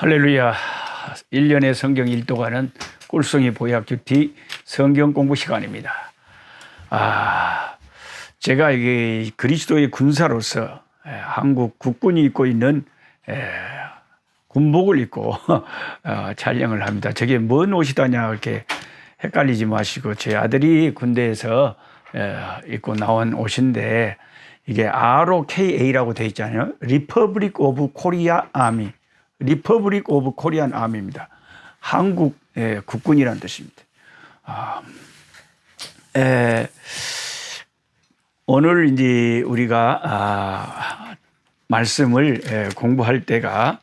할렐루야. 1년의 성경 일도가는 꿀송이 보약 큐티 성경 공부 시간입니다. 아, 제가 이게 그리스도의 군사로서 에, 한국 국군이 입고 있는 에, 군복을 입고 어, 촬영을 합니다. 저게 뭔 옷이다냐 이렇게 헷갈리지 마시고 제 아들이 군대에서 에, 입고 나온 옷인데 이게 ROKA라고 돼 있잖아요. 리퍼블릭 오브 코 리퍼블릭 오브 코리안 아미입니다. 한국 의 국군이라는 뜻입니다. 아, 에, 오늘 이제 우리가 아, 말씀을 에, 공부할 때가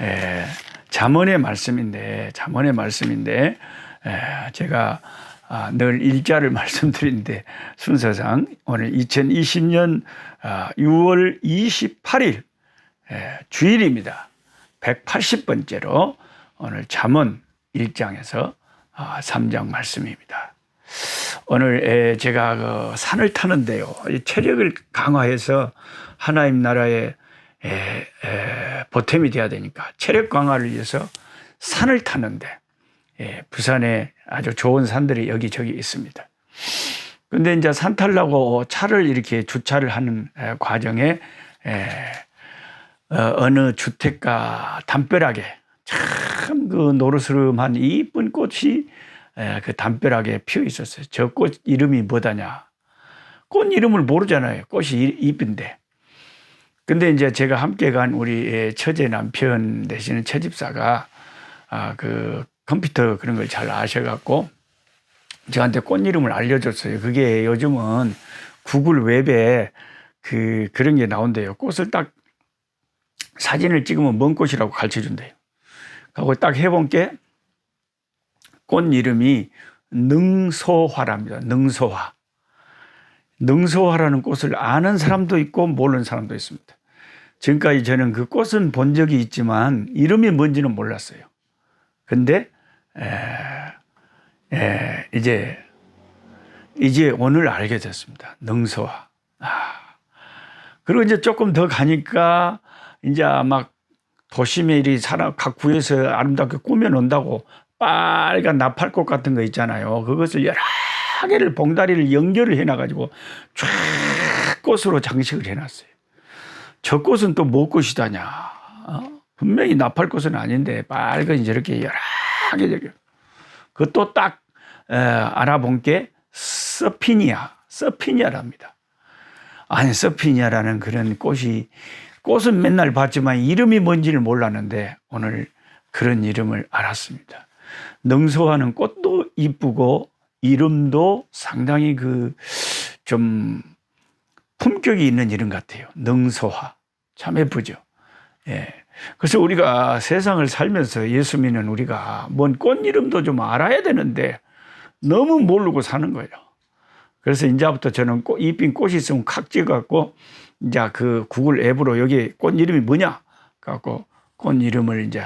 에, 잠언의 말씀인데 잠언의 말씀인데 에, 제가 아, 늘 일자를 말씀드리는데 순서상 오늘 2020년 아, 6월 28일 에, 주일입니다. 180번째로 오늘 잠언 1장에서 아, 3장 말씀입니다. 오늘 에, 제가 그 산을 타는데요. 이 체력을 강화해서 하나님 나라의 보탬이 돼야 되니까 체력 강화를 위해서 산을 타는데 예, 부산에 아주 좋은 산들이 여기저기 있습니다. 근데 이제 산 타려고 차를 이렇게 주차를 하는 에, 과정에 에, 어, 어느 주택가 담벼락에 참 그 노르스름한 이쁜 꽃이 에, 그 담벼락에 피어 있었어요. 저 꽃 이름이 뭐다냐? 꽃 이름을 모르잖아요. 꽃이 이- 이쁜데. 근데 이제 제가 함께 간 우리 처제 남편 되시는 처집사가 아, 그 컴퓨터 그런 걸 잘 아셔갖고 저한테 꽃 이름을 알려줬어요. 그게 요즘은 구글 웹에 그 그런 게 나온대요. 꽃을 딱 사진을 찍으면 뭔 꽃이라고 가르쳐 준대요. 하고 딱 해본 게 꽃 이름이 능소화랍니다. 능소화. 능소화라는 꽃을 아는 사람도 있고 모르는 사람도 있습니다. 지금까지 저는 그 꽃은 본 적이 있지만 이름이 뭔지는 몰랐어요. 근데 에, 에, 이제 이제 오늘 알게 됐습니다. 능소화. 아. 그리고 이제 조금 더 가니까 이제 막 도심에 이리 사람 각 구에서 아름답게 꾸며 놓는다고 빨간 나팔꽃 같은 거 있잖아요. 그것을 여러 개를 봉다리를 연결을 해놔가지고 쫙 꽃으로 장식을 해놨어요. 저 꽃은 또 뭐 꽃이다냐? 어? 분명히 나팔꽃은 아닌데 빨간 저렇게 여러 개 저렇게 그것도 딱 에, 알아본 게 서피니아, 서피니아랍니다. 아니 서피니아라는 그런 꽃이 꽃은 맨날 봤지만 이름이 뭔지를 몰랐는데 오늘 그런 이름을 알았습니다. 능소하는 꽃도 이쁘고 이름도 상당히 그 좀 품격이 있는 이름 같아요. 능소화. 참 예쁘죠. 예. 그래서 우리가 세상을 살면서 예수 믿는 우리가 뭔 꽃 이름도 좀 알아야 되는데 너무 모르고 사는 거예요. 그래서 이제부터 저는 꽃, 이핀 꽃이 있으면 칵 찍어갖고 이제 그 구글 앱으로 여기 꽃 이름이 뭐냐? 갖고 꽃 이름을 이제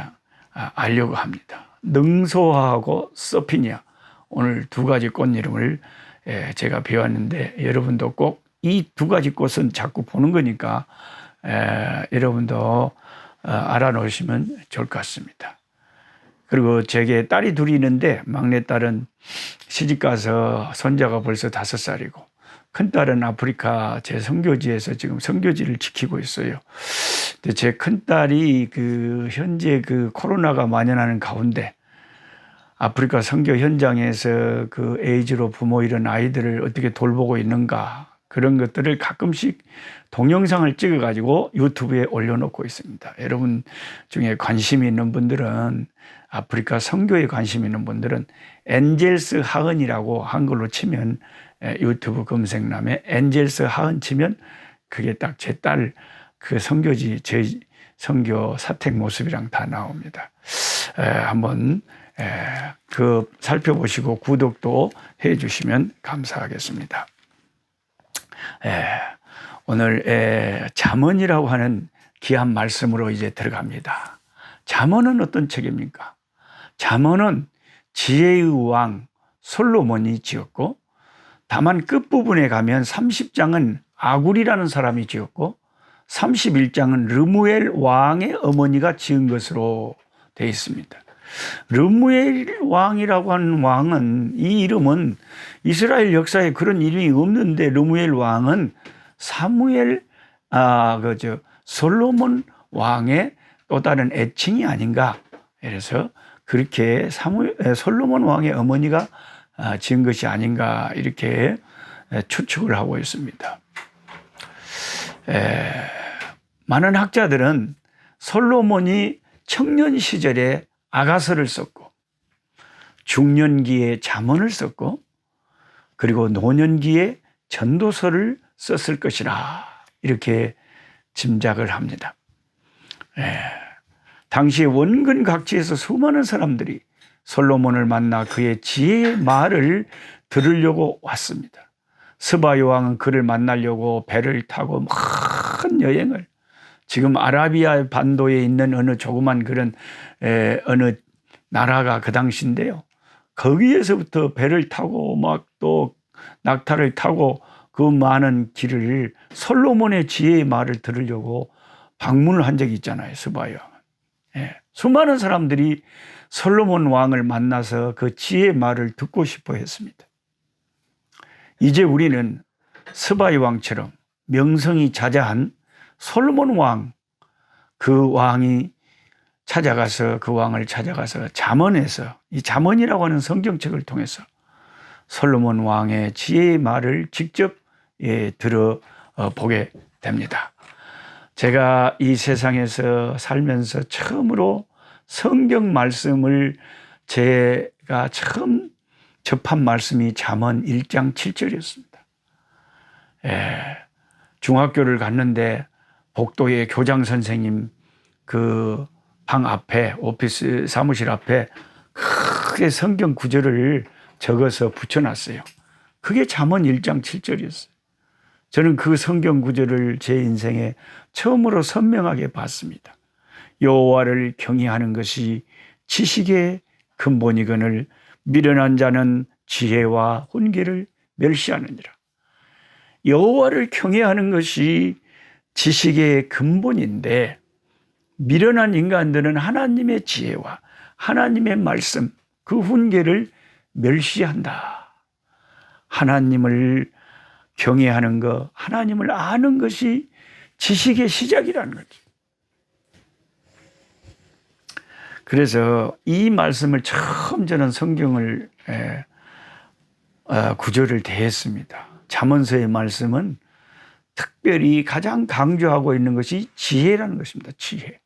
아, 알려고 합니다. 능소하고 서피니아 오늘 두 가지 꽃 이름을 예, 제가 배웠는데 여러분도 꼭 이 두 가지 꽃은 자꾸 보는 거니까 에, 여러분도 어, 알아놓으시면 좋을 것 같습니다. 그리고 제게 딸이 둘이 있는데 막내 딸은 시집 가서 손자가 벌써 다섯 살이고 큰딸은 아프리카 제 선교지에서 지금 선교지를 지키고 있어요. 근데 제 큰딸이 그 현재 그 코로나가 만연하는 가운데 아프리카 선교 현장에서 그 에이즈로 부모 잃은 아이들을 어떻게 돌보고 있는가 그런 것들을 가끔씩 동영상을 찍어 가지고 유튜브에 올려놓고 있습니다. 여러분 중에 관심이 있는 분들은 아프리카 선교에 관심 있는 분들은 엔젤스 하은이라고 한글로 치면 에, 유튜브 검색란에 엔젤스 하은 치면 그게 딱 제 딸그 선교지 제 선교 사택 모습이랑 다 나옵니다. 에, 한번 에, 그 살펴보시고 구독도 해 주시면 감사하겠습니다. 에, 오늘 에, 잠언이라고 하는 귀한 말씀으로 이제 들어갑니다. 잠언은 어떤 책입니까? 잠언은 지혜의 왕 솔로몬이 지었고 다만 끝부분에 가면 30장은 아굴이라는 사람이 지었고 31장은 르무엘 왕의 어머니가 지은 것으로 되어 있습니다. 르무엘 왕이라고 하는 왕은 이 이름은 이스라엘 역사에 그런 이름이 없는데 르무엘 왕은 사무엘 아 그저 솔로몬 왕의 또 다른 애칭이 아닌가. 그래서 그렇게 사무 솔로몬 왕의 어머니가 아, 지은 것이 아닌가 이렇게 추측을 하고 있습니다. 에, 많은 학자들은 솔로몬이 청년 시절에 아가서를 썼고 중년기에 잠언을 썼고 그리고 노년기에 전도서를 썼을 것이라 이렇게 짐작을 합니다. 예. 당시 원근 각지에서 수많은 사람들이 솔로몬을 만나 그의 지혜의 말을 들으려고 왔습니다. 스바 여왕은 그를 만나려고 배를 타고 큰 여행을 지금 아라비아 반도에 있는 어느 조그만 그런 에, 어느 나라가 그 당시인데요. 거기에서부터 배를 타고 막 또 낙타를 타고 그 많은 길을 솔로몬의 지혜의 말을 들으려고 방문을 한 적이 있잖아요. 스바 여왕은. 예. 수많은 사람들이 솔로몬 왕을 만나서 그 지혜의 말을 듣고 싶어 했습니다. 이제 우리는 스바이 왕처럼 명성이 자자한 솔로몬 왕, 그 왕이 찾아가서 그 왕을 찾아가서 잠언에서 이 잠언이라고 하는 성경책을 통해서 솔로몬 왕의 지혜의 말을 직접 예, 들어 어, 보게 됩니다. 제가 이 세상에서 살면서 처음으로 성경 말씀을 제가 처음 접한 말씀이 잠언 1장 7절이었습니다. 예, 중학교를 갔는데 복도의 교장 선생님 그 방 앞에 오피스 사무실 앞에 크게 성경 구절을 적어서 붙여놨어요. 그게 잠언 1장 7절이었어요. 저는 그 성경 구절을 제 인생에 처음으로 선명하게 봤습니다. 여호와를 경외하는 것이 지식의 근본이거늘 미련한 자는 지혜와 훈계를 멸시하느니라. 여호와를 경외하는 것이 지식의 근본인데 미련한 인간들은 하나님의 지혜와 하나님의 말씀, 그 훈계를 멸시한다. 하나님을 경외하는 것, 하나님을 아는 것이 지식의 시작이라는 거죠. 그래서 이 말씀을 처음 저는 성경을 에, 어, 구절을 대했습니다. 잠언서의 말씀은 특별히 가장 강조하고 있는 것이 지혜라는 것입니다. 지혜.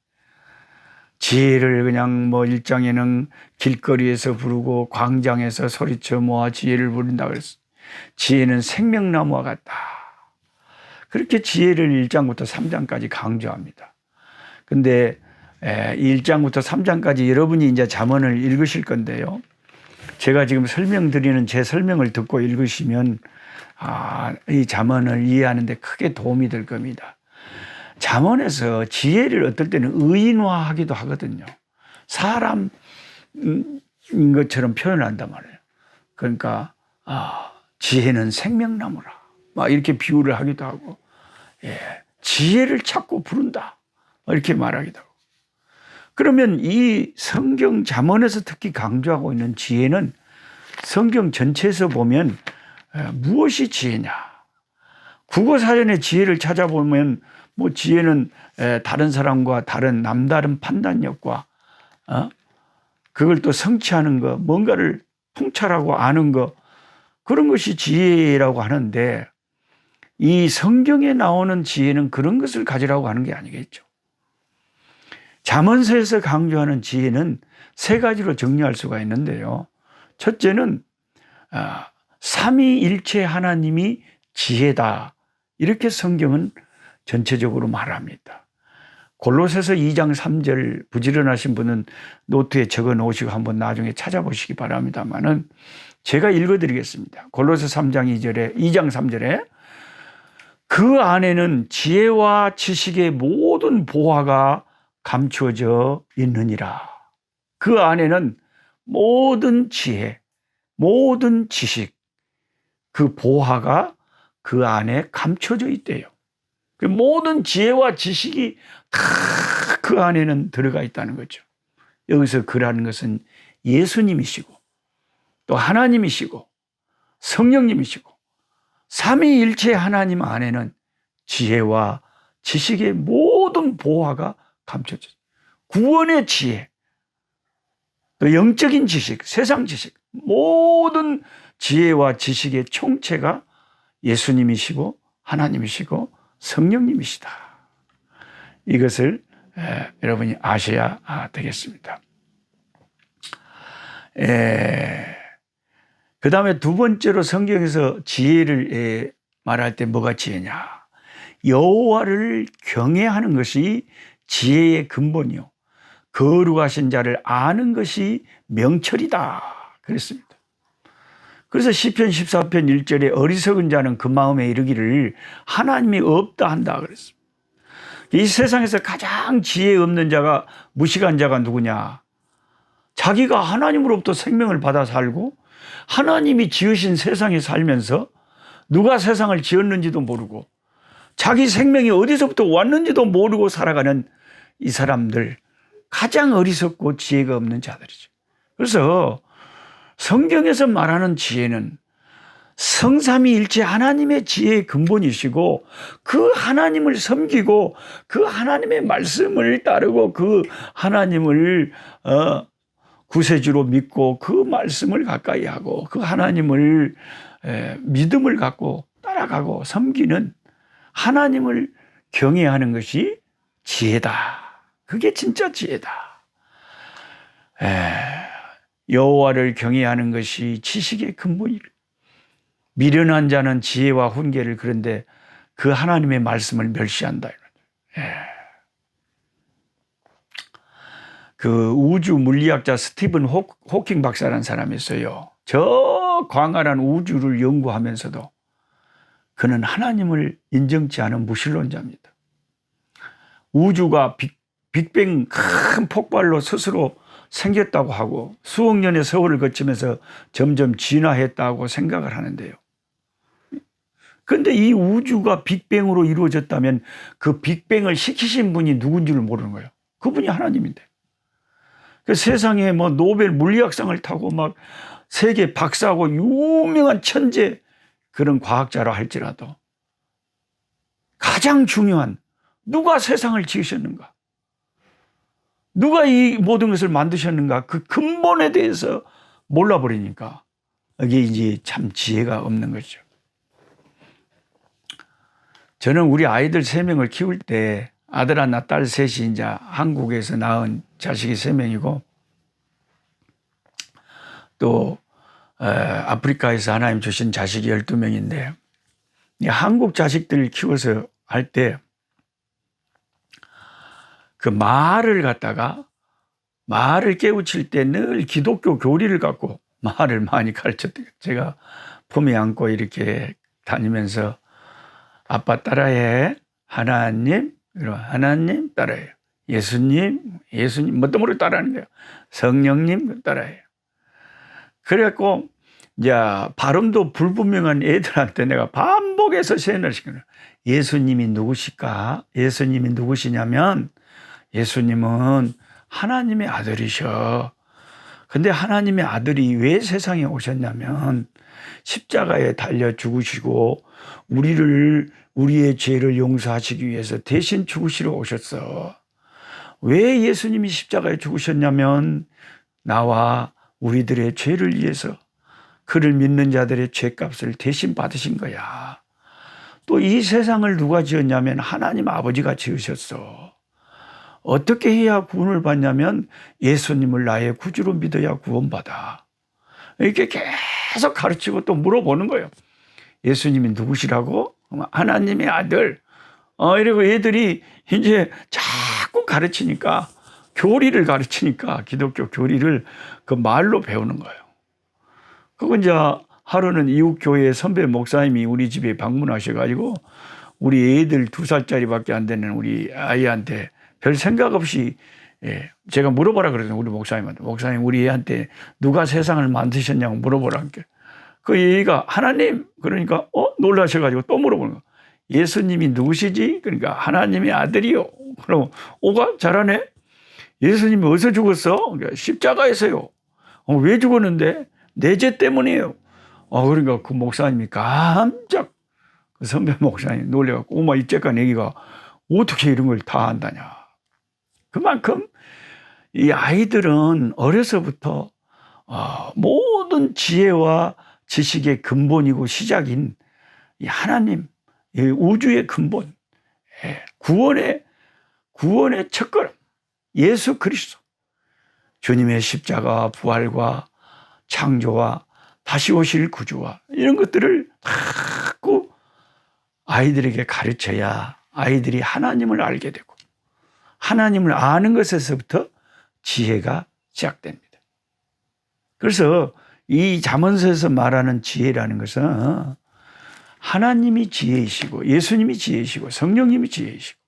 지혜를 그냥 뭐 일장에는 길거리에서 부르고 광장에서 소리쳐 모아 지혜를 부른다 그랬어. 지혜는 생명나무와 같다. 그렇게 지혜를 1장부터 3장까지 강조합니다. 근데 1장부터 3장까지 여러분이 이제 잠언을 읽으실 건데요. 제가 지금 설명드리는 제 설명을 듣고 읽으시면 아, 이 잠언을 이해하는데 크게 도움이 될 겁니다. 잠언에서 지혜를 어떨 때는 의인화하기도 하거든요. 사람인 것처럼 표현한단 말이에요. 그러니까 아, 지혜는 생명나무라. 막 이렇게 비유를 하기도 하고, 예, 지혜를 찾고 부른다. 이렇게 말하기도 하고. 그러면 이 성경 잠언에서 특히 강조하고 있는 지혜는 성경 전체에서 보면 무엇이 지혜냐? 국어 사전의 지혜를 찾아보면 뭐 지혜는 다른 사람과 다른 남다른 판단력과 어? 그걸 또 성취하는 거, 뭔가를 통찰하고 아는 거 그런 것이 지혜라고 하는데 이 성경에 나오는 지혜는 그런 것을 가지라고 하는 게 아니겠죠. 잠언서에서 강조하는 지혜는 세 가지로 정리할 수가 있는데요. 첫째는 아, 삼위일체 하나님이 지혜다. 이렇게 성경은 전체적으로 말합니다. 골로새서 2장 3절 부지런하신 분은 노트에 적어 놓으시고 한번 나중에 찾아보시기 바랍니다만은 제가 읽어 드리겠습니다. 골로새 3장 2절에 2장 3절에 그 안에는 지혜와 지식의 모든 보화가 감추어져 있느니라. 그 안에는 모든 지혜, 모든 지식, 그 보화가 그 안에 감춰져 있대요. 그 모든 지혜와 지식이 다 그 안에는 들어가 있다는 거죠. 여기서 그라는 것은 예수님이시고 또 하나님이시고 성령님이시고 삼위일체 하나님 안에는 지혜와 지식의 모든 보화가 감춰져 구원의 지혜, 또 영적인 지식, 세상 지식, 모든 지혜와 지식의 총체가 예수님이시고 하나님이시고 성령님이시다. 이것을 에, 여러분이 아셔야 아, 되겠습니다. 그 다음에 두 번째로 성경에서 지혜를 에, 말할 때 뭐가 지혜냐? 여호와를 경외하는 것이 지혜의 근본이요. 거룩하신 자를 아는 것이 명철이다. 그랬습니다. 그래서 시편 14편 1절에 어리석은 자는 그 마음에 이르기를 하나님이 없다 한다 그랬습니다. 이 세상에서 가장 지혜 없는 자가 무식한 자가 누구냐? 자기가 하나님으로부터 생명을 받아 살고 하나님이 지으신 세상에 살면서 누가 세상을 지었는지도 모르고 자기 생명이 어디서부터 왔는지도 모르고 살아가는 이 사람들 가장 어리석고 지혜가 없는 자들이죠. 그래서 성경에서 말하는 지혜는 성삼위일체 하나님의 지혜의 근본이시고 그 하나님을 섬기고 그 하나님의 말씀을 따르고 그 하나님을 어, 구세주로 믿고 그 말씀을 가까이 하고 그 하나님을 에, 믿음을 갖고 따라가고 섬기는 하나님을 경외하는 것이 지혜다. 그게 진짜 지혜다. 에, 여호와를 경외하는 것이 지식의 근본이래. 미련한 자는 지혜와 훈계를 그런데 그 하나님의 말씀을 멸시한다. 에. 그 우주 물리학자 스티븐 호킹 박사라는 사람이 있어요. 저 광활한 우주를 연구하면서도 그는 하나님을 인정치 않은 무신론자입니다. 우주가 빅, 빅뱅 큰 폭발로 스스로 생겼다고 하고 수억 년의 세월을 거치면서 점점 진화했다고 생각을 하는데요. 그런데 이 우주가 빅뱅으로 이루어졌다면 그 빅뱅을 시키신 분이 누군지를 모르는 거예요. 그분이 하나님인데. 그 세상에 뭐 노벨 물리학상을 타고 막 세계 박사하고 유명한 천재 그런 과학자라 할지라도 가장 중요한 누가 세상을 지으셨는가? 누가 이 모든 것을 만드셨는가? 그 근본에 대해서 몰라버리니까 이게 이제 참 지혜가 없는 거죠. 저는 우리 아이들 세 명을 키울 때 아들 하나, 딸 셋이 이제 한국에서 낳은 자식이 세 명이고 또 아프리카에서 하나님 주신 자식이 12명인데 한국 자식들 키워서 할 때 그 말을 갖다가 말을 깨우칠 때 늘 기독교 교리를 갖고 말을 많이 가르쳤대요. 제가 품에 안고 이렇게 다니면서 아빠 따라해. 하나님, 하나님 따라해요. 예수님, 예수님, 뭣도 모르고 따라하는 거예요. 성령님 따라해요. 그래갖고 이제 발음도 불분명한 애들한테 내가 반복해서 세뇌를 시키는 예수님이 누구실까? 예수님이 누구시냐면 예수님은 하나님의 아들이셔. 근데 하나님의 아들이 왜 세상에 오셨냐면 십자가에 달려 죽으시고 우리를 우리의 죄를 용서하시기 위해서 대신 죽으시러 오셨어. 왜 예수님이 십자가에 죽으셨냐면 나와 우리들의 죄를 위해서 그를 믿는 자들의 죄값을 대신 받으신 거야. 또 이 세상을 누가 지었냐면 하나님 아버지가 지으셨어. 어떻게 해야 구원을 받냐면 예수님을 나의 구주로 믿어야 구원받아. 이렇게 계속 가르치고 또 물어보는 거예요. 예수님이 누구시라고? 하나님의 아들. 어, 이러고 애들이 이제 자꾸 가르치니까 교리를 가르치니까 기독교 교리를 그 말로 배우는 거예요. 그거 이제 하루는 이웃 교회 선배 목사님이 우리 집에 방문하셔가지고 우리 애들 두 살짜리밖에 안 되는 우리 아이한테 별 생각 없이 예, 제가 물어보라 그랬거든요. 우리 목사님한테. 목사님, 우리 애한테 누가 세상을 만드셨냐고 물어보라니까. 그 얘가 하나님, 그러니까, 어? 놀라셔가지고 또 물어보는 거. 예수님이 누구시지? 그러니까 하나님의 아들이요. 그럼, 오가 잘하네? 예수님이 어디서 죽었어? 그러니까 십자가에서요. 어, 왜 죽었는데? 내 죄 때문이에요. 어, 그러니까 그 목사님이 깜짝 그 선배 목사님 놀래갖고 오마 이제까지 애기가 어떻게 이런 걸다 한다냐. 그만큼 이 아이들은 어려서부터 어, 모든 지혜와 지식의 근본이고 시작인 이 하나님, 이 우주의 근본, 예, 구원의 구원의 첫걸음, 예수 그리스도, 주님의 십자가 부활과 창조와 다시 오실 구주와 이런 것들을 자꾸 아이들에게 가르쳐야 아이들이 하나님을 알게 되고 하나님을 아는 것에서부터 지혜가 시작됩니다. 그래서 이 잠언서에서 말하는 지혜라는 것은 하나님이 지혜이시고 예수님이 지혜이시고 성령님이 지혜이시고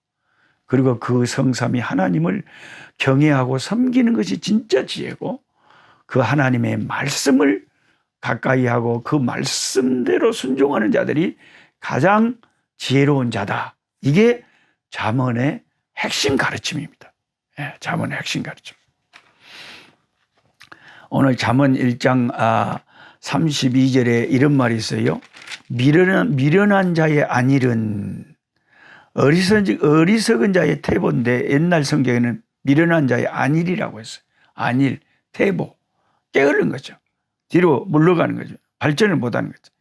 그리고 그 성삼이 하나님을 경외하고 섬기는 것이 진짜 지혜고 그 하나님의 말씀을 가까이 하고 그 말씀대로 순종하는 자들이 가장 지혜로운 자다. 이게 잠언의 핵심 가르침입니다. 예, 잠언의 핵심 가르침. 오늘 잠언 1장 아, 32절에 이런 말이 있어요. 미련한, 미련한 자의 안일은 어리석은, 어리석은 자의 태보인데 옛날 성경에는 미련한 자의 안일이라고 했어요. 안일, 태보. 게으른 거죠. 뒤로 물러가는 거죠. 발전을 못하는 거죠.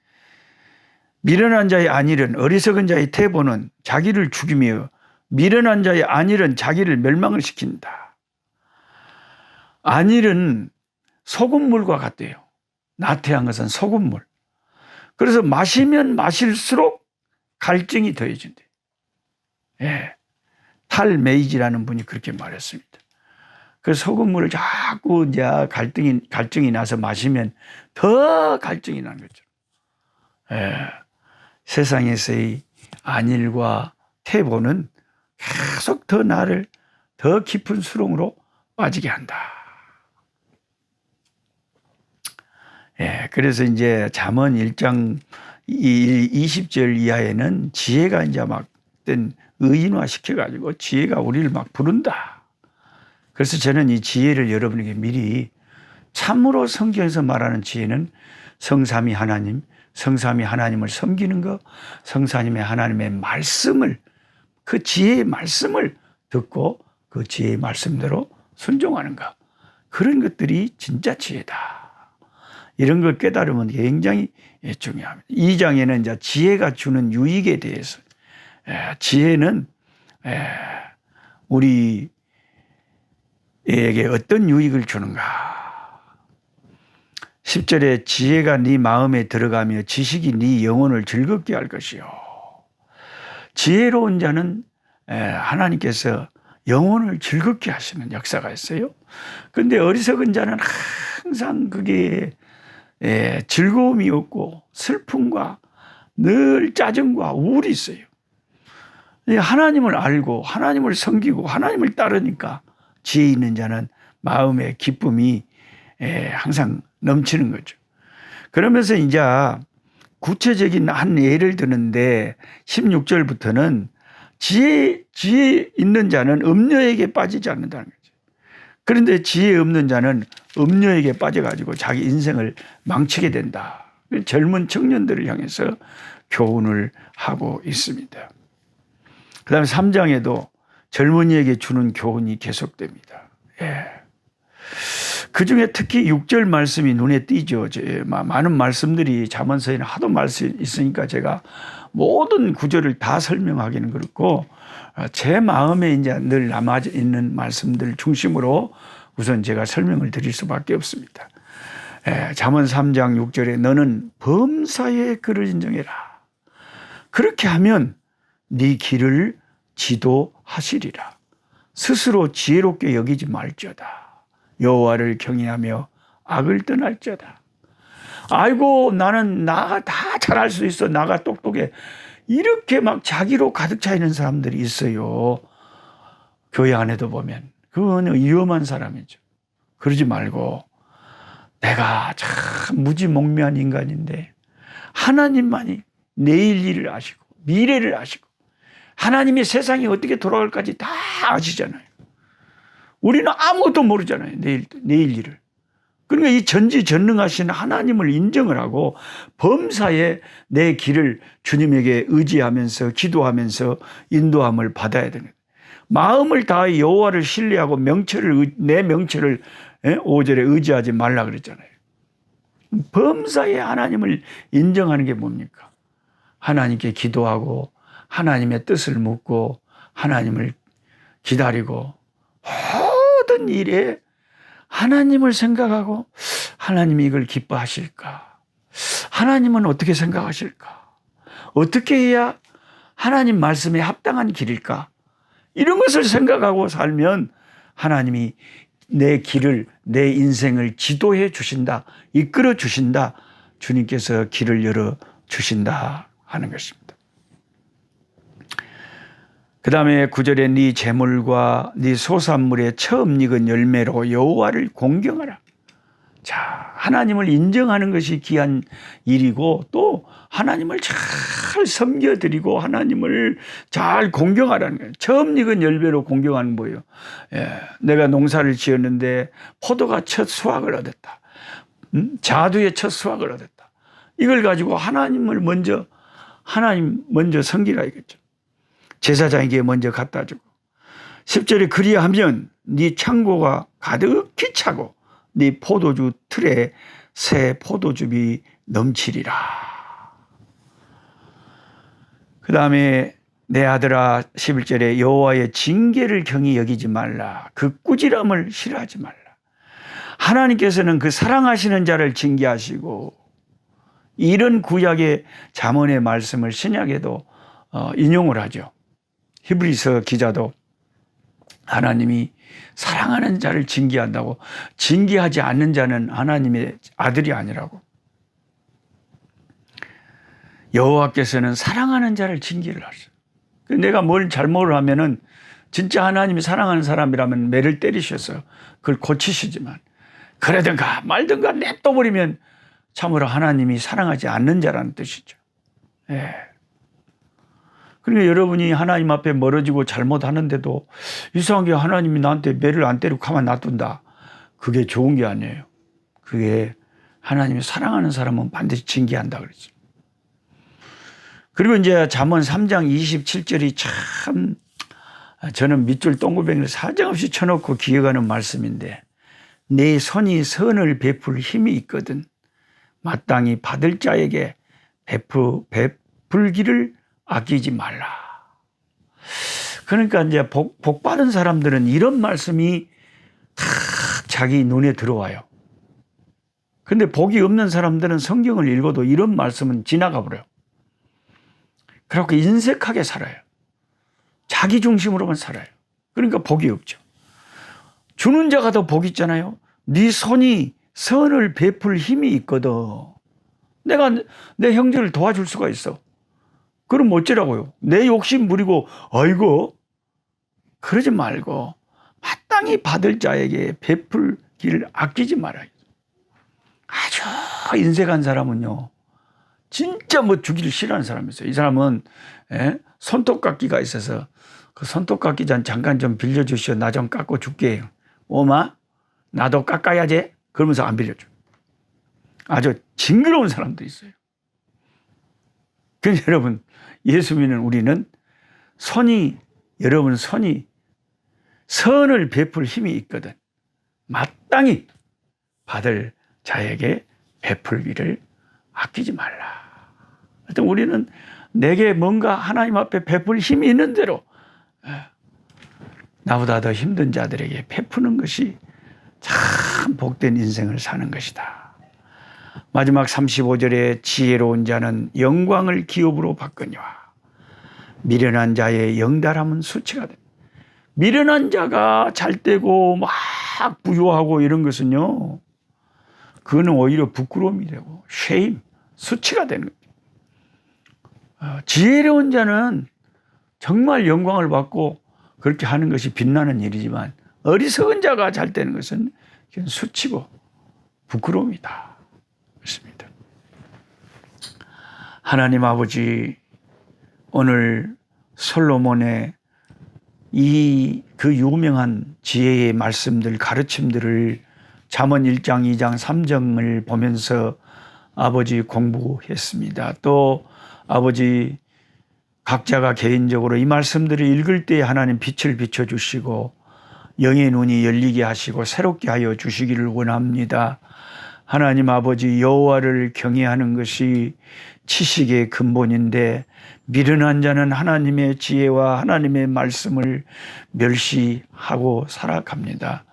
미련한 자의 안일은 어리석은 자의 태보는 자기를 죽이며 미련한 자의 안일은 자기를 멸망을 시킨다. 안일은 소금물과 같대요. 나태한 것은 소금물. 그래서 마시면 마실수록 갈증이 더해진대. 예. 탈메이지라는 분이 그렇게 말했습니다. 그 소금물을 자꾸 이제 갈등이, 갈증이 나서 마시면 더 갈증이 나는 거죠. 예. 세상에서의 안일과 태보는 계속 더 나를 더 깊은 수렁으로 빠지게 한다. 예, 그래서 이제 잠언 1장 20절 이하에는 지혜가 이제 막 의인화 시켜가지고 지혜가 우리를 막 부른다. 그래서 저는 이 지혜를 여러분에게 미리 참으로 성경에서 말하는 지혜는 성삼이 하나님, 성삼이 하나님을 섬기는 것, 성삼이 하나님의 말씀을 그 지혜의 말씀을 듣고 그 지혜의 말씀대로 순종하는 것. 그런 것들이 진짜 지혜다. 이런 걸 깨달으면 굉장히 중요합니다. 이 장에는 이제 지혜가 주는 유익에 대해서 지혜는 우리에게 어떤 유익을 주는가? 10절에 지혜가 네 마음에 들어가며 지식이 네 영혼을 즐겁게 할 것이요. 지혜로운 자는 하나님께서 영혼을 즐겁게 하시는 역사가 있어요. 근데 어리석은 자는 항상 그게 예, 즐거움이 없고 슬픔과 늘 짜증과 우울이 있어요. 하나님을 알고 하나님을 섬기고 하나님을 따르니까 지혜 있는 자는 마음의 기쁨이 예, 항상 넘치는 거죠. 그러면서 이제 구체적인 한 예를 드는데 16절부터는 지혜, 지혜 있는 자는 음녀에게 빠지지 않는다는 거죠. 그런데 지혜 없는 자는 음료에게 빠져가지고 자기 인생을 망치게 된다. 젊은 청년들을 향해서 교훈을 하고 있습니다. 그 다음에 3장에도 젊은이에게 주는 교훈이 계속됩니다. 예. 그 중에 특히 6절 말씀이 눈에 띄죠. 많은 말씀들이 자문서에는 하도 말씀이 있으니까 제가 모든 구절을 다 설명하기는 그렇고 아, 제 마음에 이제 늘 남아 있는 말씀들 중심으로 우선 제가 설명을 드릴 수밖에 없습니다. 예, 잠언 3장 6절에 너는 범사의 그를 인정해라. 그렇게 하면 네 길을 지도하시리라. 스스로 지혜롭게 여기지 말지어다. 여호와를 경외하며 악을 떠날지어다. 아이고 나는 나가 다 잘할 수 있어. 나가 똑똑해. 이렇게 막 자기로 가득 차 있는 사람들이 있어요. 교회 안에도 보면. 그거는 위험한 사람이죠. 그러지 말고 내가 참 무지몽매한 인간인데 하나님만이 내일 일을 아시고 미래를 아시고 하나님의 세상이 어떻게 돌아갈까지 다 아시잖아요. 우리는 아무것도 모르잖아요. 내일, 내일 일을. 그러니까 이 전지전능하신 하나님을 인정을 하고 범사에 내 길을 주님에게 의지하면서 기도하면서 인도함을 받아야 되는. 마음을 다해 여호와를 신뢰하고 명철을 의- 내 명철을 예? 5절에 의지하지 말라 그랬잖아요. 범사에 하나님을 인정하는 게 뭡니까? 하나님께 기도하고 하나님의 뜻을 묻고 하나님을 기다리고 모든 일에 하나님을 생각하고 하나님이 이걸 기뻐하실까? 하나님은 어떻게 생각하실까? 어떻게 해야 하나님 말씀에 합당한 길일까? 이런 것을 생각하고 살면 하나님이 내 길을, 내 인생을 지도해 주신다, 이끌어 주신다, 주님께서 길을 열어 주신다 하는 것입니다. 그 다음에 구절에 네 재물과 네 소산물의 처음 익은 열매로 여호와를 공경하라. 자, 하나님을 인정하는 것이 귀한 일이고 또 하나님을 잘 섬겨드리고 하나님을 잘 공경하라는 거예요. 처음 익은 열매로 공경하는 뭐예요? 예, 내가 농사를 지었는데 포도가 첫 수확을 얻었다. 음? 자두의 첫 수확을 얻었다. 이걸 가지고 하나님을 먼저 하나님 먼저 섬기라 이겠죠. 제사장에게 먼저 갖다 주고 10절에 그리하면 네 창고가 가득히 차고 네 포도주 틀에 새 포도즙이 넘치리라. 그 다음에 내 아들아 11절에 여호와의 징계를 경히 여기지 말라. 그 꾸지람을 싫어하지 말라. 하나님께서는 그 사랑하시는 자를 징계하시고 이런 구약의 잠언의 말씀을 신약에도 어, 인용을 하죠. 히브리서 기자도 하나님이 사랑하는 자를 징계한다고 징계하지 않는 자는 하나님의 아들이 아니라고 여호와께서는 사랑하는 자를 징계를 하셔. 내가 뭘 잘못을 하면은 진짜 하나님이 사랑하는 사람이라면 매를 때리셔서 그걸 고치시지만 그러든가 말든가 냅둬버리면 참으로 하나님이 사랑하지 않는 자라는 뜻이죠. 예. 그러니까 여러분이 하나님 앞에 멀어지고 잘못하는데도 이상하게 하나님이 나한테 매를 안 때리고 가만 놔둔다. 그게 좋은 게 아니에요. 그게 하나님이 사랑하는 사람은 반드시 징계한다 그랬죠. 그리고 이제 잠언 3장 27절이 참 저는 밑줄 동구뱅이를 사정없이 쳐놓고 기억하는 말씀인데 내 손이 선을 베풀 힘이 있거든 마땅히 받을 자에게 베푸, 베풀기를 아끼지 말라. 그러니까 이제 복, 복 받은 사람들은 이런 말씀이 다 자기 눈에 들어와요. 근데 복이 없는 사람들은 성경을 읽어도 이런 말씀은 지나가 버려요. 그렇게 인색하게 살아요. 자기 중심으로만 살아요. 그러니까 복이 없죠. 주는 자가 더 복 있잖아요. 네 손이 선을 베풀 힘이 있거든. 내가 내 형제를 도와줄 수가 있어. 그럼 어쩌라고요? 내 욕심 부리고 아이고 그러지 말고 마땅히 받을 자에게 베풀기를 아끼지 말아요. 아주 인색한 사람은요. 진짜 뭐 주기를 싫어하는 사람이 있어요. 이 사람은 예? 손톱깎이가 있어서 그 손톱깎이 잔 잠깐 좀 빌려주시오. 나 좀 깎고 줄게. 오마 나도 깎아야지. 그러면서 안 빌려줘. 아주 징그러운 사람도 있어요. 그래서 여러분 예수 믿는 우리는 손이 여러분 손이 선을 베풀 힘이 있거든. 마땅히 받을 자에게 베풀기를 아끼지 말라. 하여튼 우리는 내게 뭔가 하나님 앞에 베풀 힘이 있는 대로 예, 나보다 더 힘든 자들에게 베푸는 것이 참 복된 인생을 사는 것이다. 마지막 35절에 지혜로운 자는 영광을 기업으로 바꾸니와 미련한 자의 영달함은 수치가 돼. 미련한 자가 잘되고 막 부유하고 이런 것은요. 그거는 오히려 부끄러움이 되고 쉐임, 수치가 되는 거죠. 어, 지혜로운 자는 정말 영광을 받고 그렇게 하는 것이 빛나는 일이지만 어리석은 자가 잘 되는 것은 수치고 부끄러움이다. 그렇습니다. 하나님 아버지 오늘 솔로몬의 이 그 유명한 지혜의 말씀들 가르침들을 잠언 1장, 2장, 3장을 보면서 아버지 공부했습니다. 또 아버지 각자가 개인적으로 이 말씀들을 읽을 때 하나님 빛을 비춰 주시고 영의 눈이 열리게 하시고 새롭게 하여 주시기를 원합니다. 하나님 아버지 여호와를 경외하는 것이 지식의 근본인데 미련한 자는 하나님의 지혜와 하나님의 말씀을 멸시하고 살아갑니다.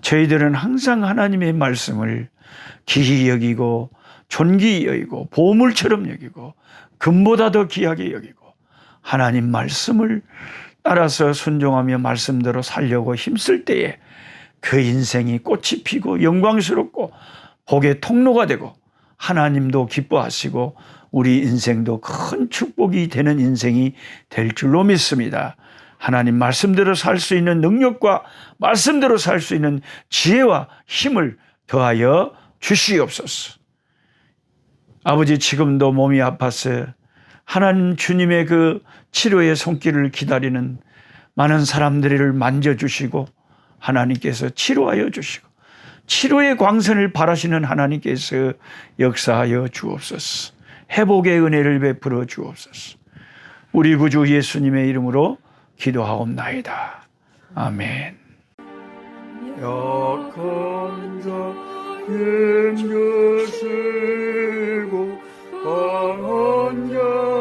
저희들은 항상 하나님의 말씀을 기히 여기고 존귀히 여기고 보물처럼 여기고 금보다 더 귀하게 여기고 하나님 말씀을 따라서 순종하며 말씀대로 살려고 힘쓸 때에 그 인생이 꽃이 피고 영광스럽고 복의 통로가 되고 하나님도 기뻐하시고 우리 인생도 큰 축복이 되는 인생이 될 줄로 믿습니다. 하나님 말씀대로 살 수 있는 능력과 말씀대로 살 수 있는 지혜와 힘을 더하여 주시옵소서. 아버지 지금도 몸이 아파서 하나님 주님의 그 치료의 손길을 기다리는 많은 사람들을 만져주시고 하나님께서 치료하여 주시고 치료의 광선을 바라시는 하나님께서 역사하여 주옵소서. 회복의 은혜를 베풀어 주옵소서. 우리 구주 예수님의 이름으로 기도하옵나이다. 아멘. 약한 자 힘 주시고 강한 자